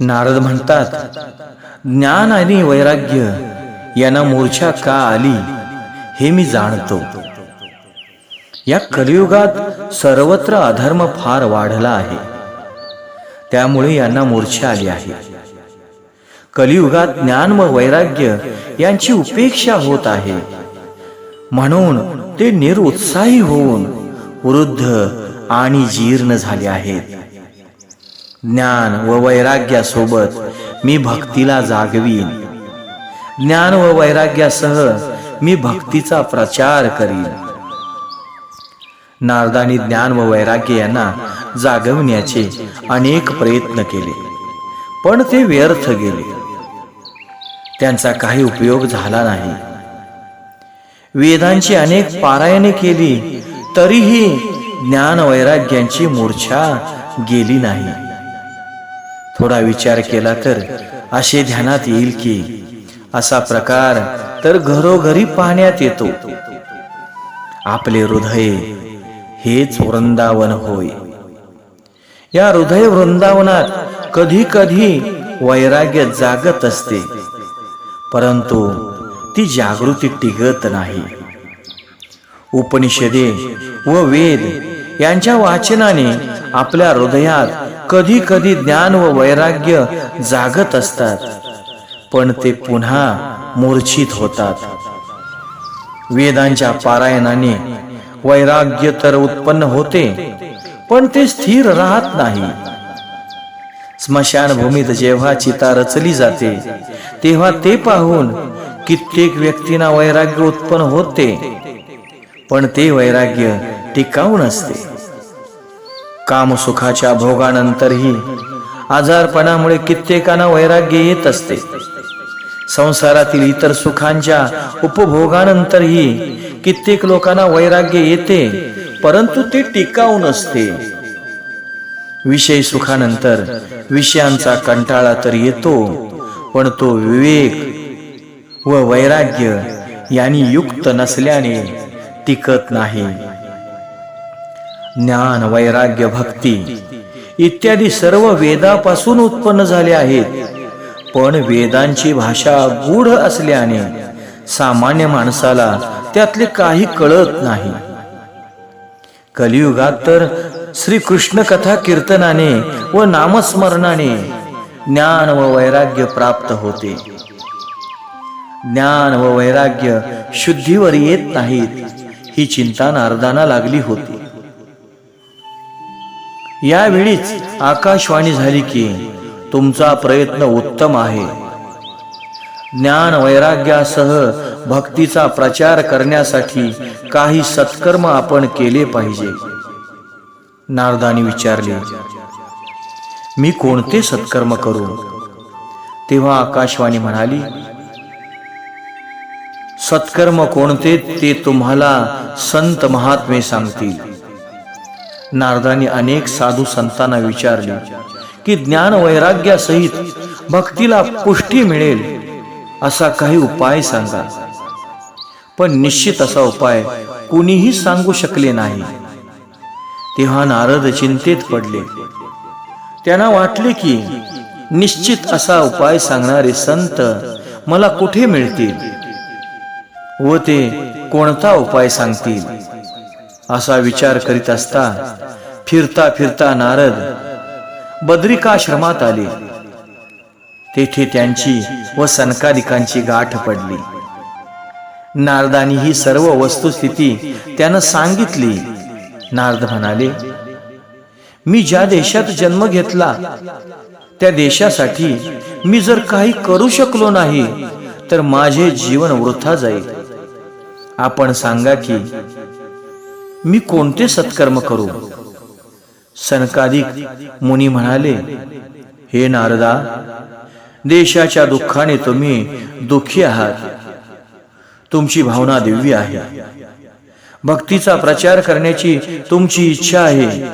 नारद म्हणतात ज्ञान आणि वैराग्य यांना मूर्छा का आली हे मी जाणतो. या कलियुगात सर्वत्र अधर्म फार वाढला आहे. त्यामुळे यांना मूर्छा आली आहे. कलियुगात ज्ञान व वैराग्य यांची उपेक्षा होत आहे. म्हणून ते निरुत्साही होऊन वृद्ध आणि जीर्ण झाले आहेत. ज्ञान व वैराग्यासोबत मी भक्तीला जागवीन. ज्ञान व वैराग्यासह मी भक्तीचा प्रचार करीन. नारदानी ज्ञान व वैराग्य यांना जागविण्याचे अनेक प्रयत्न केले पण ते व्यर्थ गेले. त्यांचा काही उपयोग झाला नाही. वेदांची अनेक पारायणे केली तरीही ज्ञान वैराग्यांची मूर्छा गेली नाही. थोडा विचार केला तर असे ध्यानात येईल की असा प्रकार तर घरोघरी पाहण्यात येतो. आपले हृदय हेच वृंदावन होय. या हृदय वृंदावनात कधी कधी वैराग्य जागत असते परंतु ती जागृती टिकत नाही. उपनिषदे व वेद यांच्या वाचनाने आपल्या हृदयात कधी कधी ज्ञान व वैराग्य जागत असतात. पण ते पुन्हा मूर्छित होतात. वेदांच्या पारायणाने वैराग्य तर उत्पन्न होते पण ते स्थिर राहत नाही. स्मशानभूमीत जेव्हा चिता रचली जाते तेव्हा ते पाहून कित्येक व्यक्तींना वैराग्य उत्पन्न होते. पण ते वैराग्य टिकाऊ नसते. कामसुखाच्या भोगानंतरही आजारपणामुळे कित्येकांना वैराग्य येत असते. संसारातील इतर सुखांच्या उपभोगानंतरही कित्येक लोकांना वैराग्य येते परंतु ते टिकाऊ नसते. विषय सुखानंतर विषयांचा कंटाळा तर येतो पण तो विवेक व वैराग्य यांनी युक्त नसल्याने टिकत नाही. ज्ञान वैराग्य भक्ती इत्यादी सर्व वेदापासून उत्पन्न झाले आहेत. पण वेदांची भाषा गूढ असल्याने सामान्य माणसाला त्यातले काही कळत नाही. कलियुगात तर श्री कृष्ण कथा कीर्तनाने व नामस्मरणाने ज्ञान व वैराग्य प्राप्त होते. ज्ञान व वैराग्य शुद्धीवर येत नाहीत ही चिंता नारदाना लागली होती. यावेळीच आकाशवाणी झाली की तुमचा प्रयत्न उत्तम आहे. ज्ञान वैराग्यासह भक्तीचा प्रचार करण्यासाठी काही सत्कर्म आपण केले पाहिजे. नारदानी विचारले मी कोणते सत्कर्म करू? तेव्हा आकाशवाणी म्हणाली सत्कर्म कोणते ते तुम्हाला संत महात्मे सांगतील. नारदानी अनेक साधू संतांना विचारले की ज्ञान वैराग्यासहित भक्तीला पुष्टी मिळेल असा काही उपाय सांगा. पण निश्चित असा उपाय कुणीही सांगू शकले नाही. तेव्हा नारद चिंतेत पडले. त्यांना वाटले की निश्चित असा उपाय सांगणारे संत मला कुठे मिळतील व ते कोणता उपाय सांगतील? असा विचार करीत असता फिरता फिरता नारद बद्रिकाश्रमात आले. तेथे त्यांची व सनकादिकांची गाठ पडली. नारदानी ही सर्व वस्तुस्थिती त्यानं सांगितली. नारद म्हणाले मी ज्या देशात जन्म घेतला त्या देशासाठी मी जर काही करू शकलो नाही तर माझे जीवन वृथा जाईल. आपण सांगा की मी कोणते सत्कर्म करू? सनकादिक मुनी म्हणाले हे नारदा देशाच्या दुःखाने तुम्ही दुःखी आहात. तुमची भावना दिव्य आहे. भक्तीचा प्रचार करण्याची तुमची इच्छा आहे.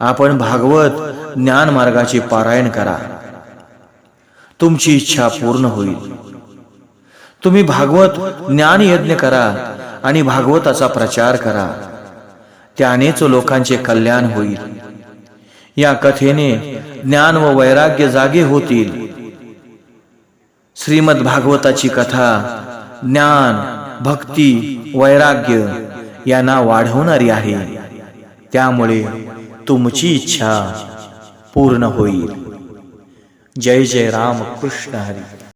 आपण भागवत ज्ञान मार्गाचे पारायण करा. तुमची इच्छा पूर्ण होईल. तुम्ही भागवत ज्ञान यज्ञ करा. आणि भागवताचा प्रचार करा. त्यानेच लोकांचे कल्याण होईल. या कथेने ज्ञान व वैराग्य जागे होतील. श्रीमद भागवताची कथा ज्ञान भक्ती वैराग्य यांना वाढवणारी आहे. त्यामुळे तुमची इच्छा पूर्ण होईल. जय जय राम कृष्ण हरी.